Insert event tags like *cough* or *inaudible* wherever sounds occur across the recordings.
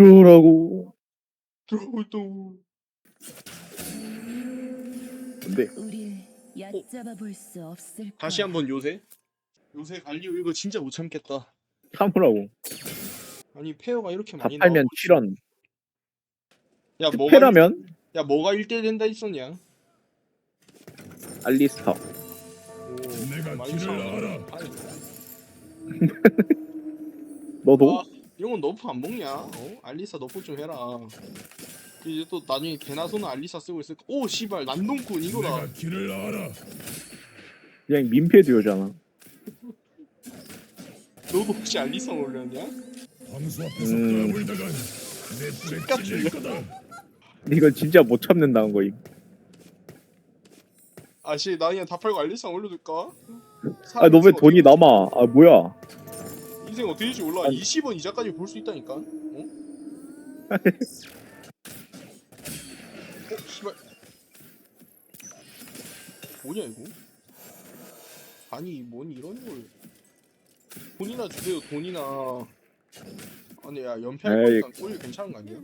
들어오라고. 들어오도 근데 우릴 얕잡아 볼 수 없을 거야. 다시 한번 요새 요새 갈리오 이거 진짜 못 참겠다 참으라고. 아니 페어가 이렇게 다 많이 팔면 나오고 7원. 야 뭐가 특패라면 일- 야 뭐가 1대 된다 있었냐 알리스타. 오, 내가 많이 길을 참아. 알아. 아니, *laughs* 너도? 아, 이런 건 너프 안 먹냐 어? 알리사 너프 좀 해라 그 이제 또 나중에 개나소는 알리사 쓰고 있을 오 씨발 난동꾼 이거다 내가 길을 알아. 그냥 민폐 듀오잖아. *laughs* 너도 혹시 알리사 올렸냐 황수 앞에서 음. 까불다간 내 뿔에 찔릴 거다. 이건 진짜 못 참는다는 거임. 아씨 나 그냥 다 팔고 알리사 올려둘까 아, 너왜 돈이 남아? 아, 뭐야? 인생 어떻게 될지 몰라. 아니. 20원 이자까지 볼 수 있다니까. 어? *laughs* 어, 씨발. 뭐냐 이거? 아니, 뭔 이런 걸? 돈이나 주세요. 돈이나. 아니 야 연패할 에이. 거니까 오히려 괜찮은 거 아니야?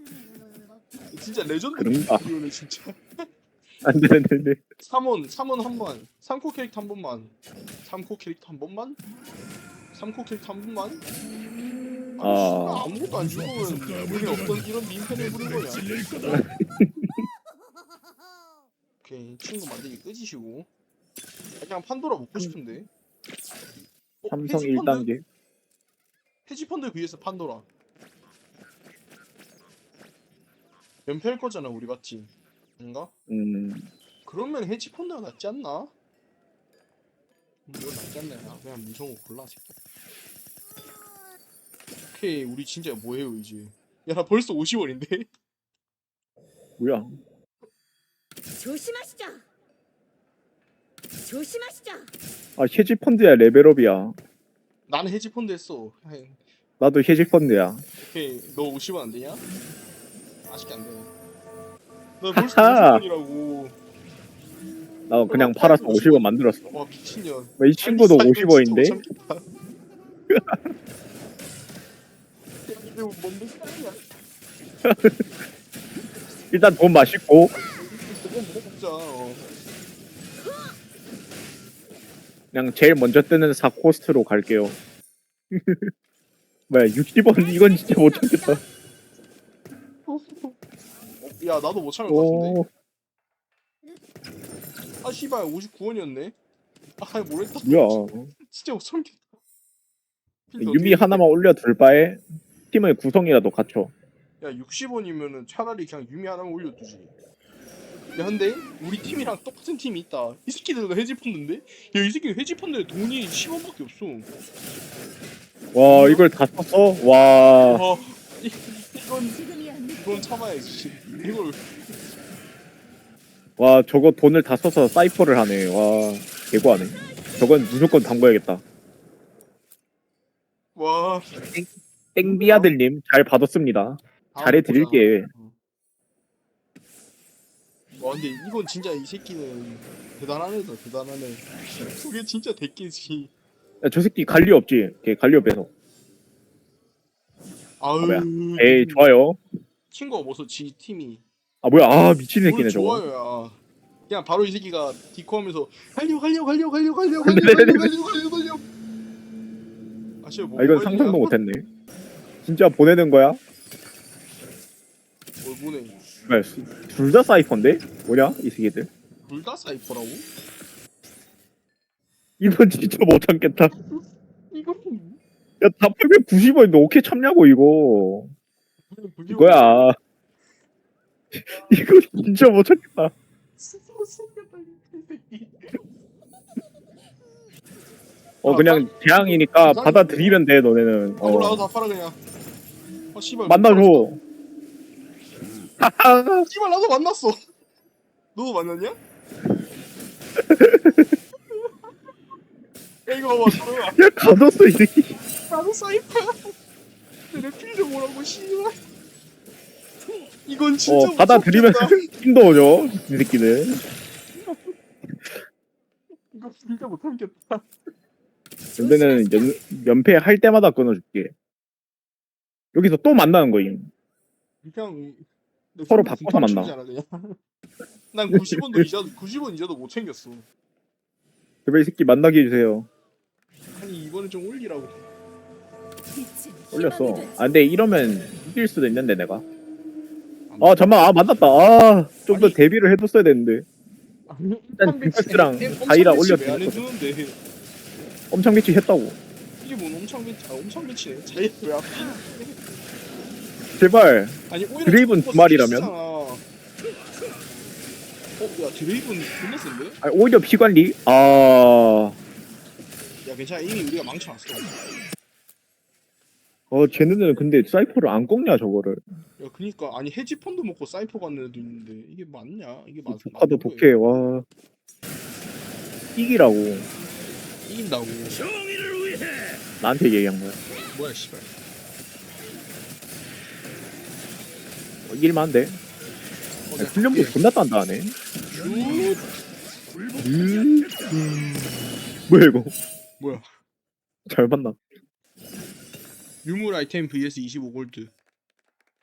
진짜 레전드 그런가? 이거는 진짜. *laughs* 안 돼, 안 돼, 안 돼. 3원 3원 한 번. 3코 캐릭터 한 번만. 3코 캐릭터 한 번만. 3코 캐릭터 한 번만. 아니, 아. 씨발, 아무것도 안 죽으면 우리 까불다간 이런 내 민폐를 부린 거냐? 오케이 친구 만들기 끄지시고. 그냥 판도라 먹고 싶은데. 어, 삼성 해지펀드? 1단계. 해지펀드 vs 판도라. 연패할 거잖아 우리 같이. 뭔가? 음, 그러면 해지펀드가 낫지 않나? 음, 낫지 않나? 야, 그냥 무서운 거 골라 새끼. 오케이 우리 진짜 뭐해요 이제? 야 나 벌써 50원인데? 뭐야? 조심하시죠. 조심하시죠. 아, 헤지펀드야, 레벨업이야. 나는 해지 펀드 했어. 아이, 나도 헤지펀드야. 오케이 너 50원 안 되냐? 아쉽게 안 되네. 나 벌써 하하. 50원이라고. 나 그냥 팔아서 50원 만들었어. 와 미친년. 뭐이 친구도 아니, 이거 50원인데? 진짜 못 참겠다. 야, 이게 뭔데 사이야? 일단 돈 맛있고. 먹어보자. 어. 그냥 제일 먼저 뜨는 4 코스트로 갈게요. *laughs* 뭐야, 60원? 이건 진짜 못 참겠다. 야 나도 못 참을 것 같은데. 오, 아 씨발 59원이었네. 아 모르겠다. 뭐야. *laughs* 진짜 못 참겠다. 유미 하나만 올려둘 바에 팀의 구성이라도 갖춰. 야 60원이면은 차라리 그냥 유미 하나만 올려두지. 야 근데 우리 팀이랑 똑같은 팀이 있다. 이 새끼들도 해지펀드인데? 야 이 새끼 해지펀드에 돈이 10원밖에 없어. 와, 이걸 다 썼어? 와, 와 이, 이건. 이건 참아야지. 이걸 와, 저거 돈을 다 써서 사이퍼를 하네. 와, 개고하네. 저건 무조건 담궈야겠다. 와 땡비아들님, 잘 받았습니다. 잘해드릴게. 와 근데 이건 진짜 이 새끼는 대단한 애. 그게 진짜 대끼지. 야, 저 새끼 관리 없지? 걔 관리 없해서. 아유. 뭐야? 에이, 좋아요. 친구가 뭐서 지 팀이 아, 뭐야. 아, 미친 새끼네, 저거. 좋아요 야. 그냥 바로 이 새끼가 디코하면서 할려 할려 할려 할려 할려 네네네. 할려 할려 할려 할려. 아시아 뭐? 아, 이건 상상도 못했네. 진짜 보내는 거야? 뭘 보내? 뭐야, 둘다 사이퍼인데? 뭐냐, 이 새끼들? 둘다 사이퍼라고? 이건 진짜 못 참겠다. 이거 야, 다 팔면 90원인데 오케이 참냐고, 이거. 이거야. *laughs* 이거 진짜 못 참겠다. 어, 그냥 재앙이니까 받아들이면 돼, 너네는. 아 몰라 어. 다 팔아 그냥. 아 씨발. 만나줘. 하하. *laughs* 씨발 나도 만났어. 너도 만났냐? *laughs* 야 이거 봐봐 다르야. 야, 가뒀어, 이 새끼. 나도 사이퍼야. 내 필드 뭐라고 씨발. 이건 진짜 어, 못 받아들이면. 힘도 *laughs* 오죠, 이 새끼는. 이거 진짜 못 참겠다. 근데는 연, 연패 할 때마다 끊어줄게. 여기서 또 만나는 거임. 그냥 너 서로 흉- 바꿔서 만나. 그냥. *laughs* 난 90원도 이자 90원 이자도 못 챙겼어. 제발 이 새끼 만나게 해주세요. 아니 이번엔 좀 올리라고. 올렸어. 아 근데 이러면 이길 수도 있는데 내가. 아 잠만 아 만났다. 아좀 더 아니. 데뷔를 해뒀어야 되는데. 일단 엄청 다이라 올렸어. 왜안 해주는데 엄청 배치 했다고. 이게 뭔 엄청 배치? 아 엄청 배치네. 자이 왜 앞에? 제발. 아니 오히려 드레이븐 두 마리라면? 배치잖아. 어, 야 드레이븐 존나 센데? 아, 오히려 피관리. 아. 야 괜찮아 이미 우리가 망쳐놨어. 어 쟤네들은 근데 사이퍼를 안 꺾냐 저거를. 야 그니까 아니 해지 펀드 먹고 사이퍼 가는 애도 있는데 이게 맞냐? 이게 맞? 독하도 맞는 독해. 와. 이기라고. 이긴다고. 정의를 위해 나한테 얘기한 거야. 뭐야 씨발. 어, 이길만한데. 어, 아, 내가 훈련도 갈게. 존나 단단하네. 슛. 음. 뭐야 이거? 뭐야? 잘 봤나? 유물 아이템 vs 25골드.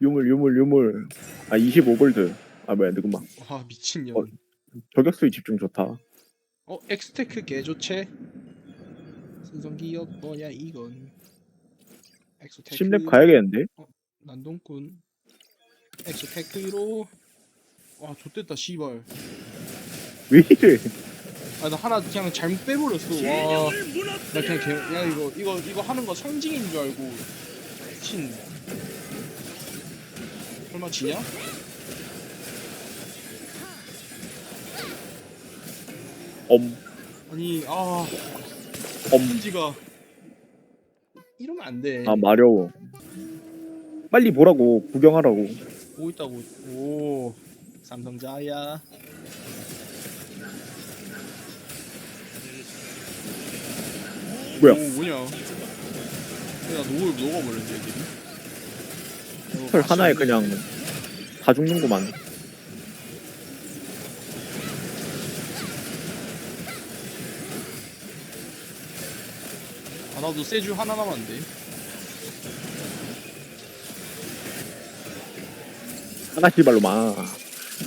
유물 유물 유물. 아 25골드. 아 뭐야 누구만. 와 미친년. 어. 저격수의 집중 좋다. 어 엑스테크 개조체. 신성기업 뭐냐 이건. 엑스테크. 심랩 가야겠는데? 난동꾼. 엑스테크 1호. 와 좆됐다 씨발. 왜 이래? 아 나 하나 그냥 잘못 빼버렸어. 와. 진영을 나 그냥 개, 야 이거 이거 이거 하는 거 상징인 줄 알고 친. 설마 지냐? 엄 아니 아 엄. 엄지가 이러면 안 돼. 아 마려워. 빨리 보라고 구경하라고. 보고 있다고. 오 삼성자야. 뭐야? 오 뭐냐? 야 녹을 녹아버렸네 애들이. 털 하나에. 그냥 다 죽는구만. 아 나도 세주 하나 남았는데. 하나씩 발로 마.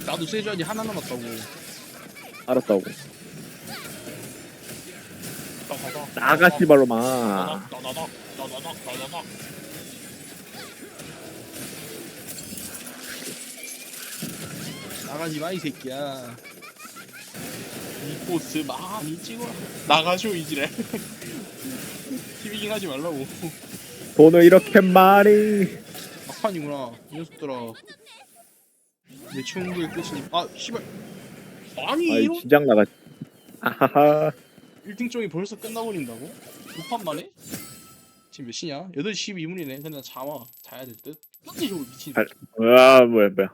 나도 세주 아직 하나 남았다고. 알았다고. 따다닥, 나가시 발로 마. 나가지 마 이 새끼야. 이 포스 많이 찍어라. 나가쇼 이지래. 티비깅 하지 말라고. 돈을 이렇게 많이. 막판이구나 이 녀석들아. 내 충고의 끝이니. 아 씨발. 아니 아이 이런 진작 나가. 아하하. 1등점이 벌써 끝나버린다고? 6판 만에? 지금 몇 시냐? 8시 12분이네 근데 나 자마 자야 될 듯? 빨리 저거 미친 알- 아 뭐야 뭐야.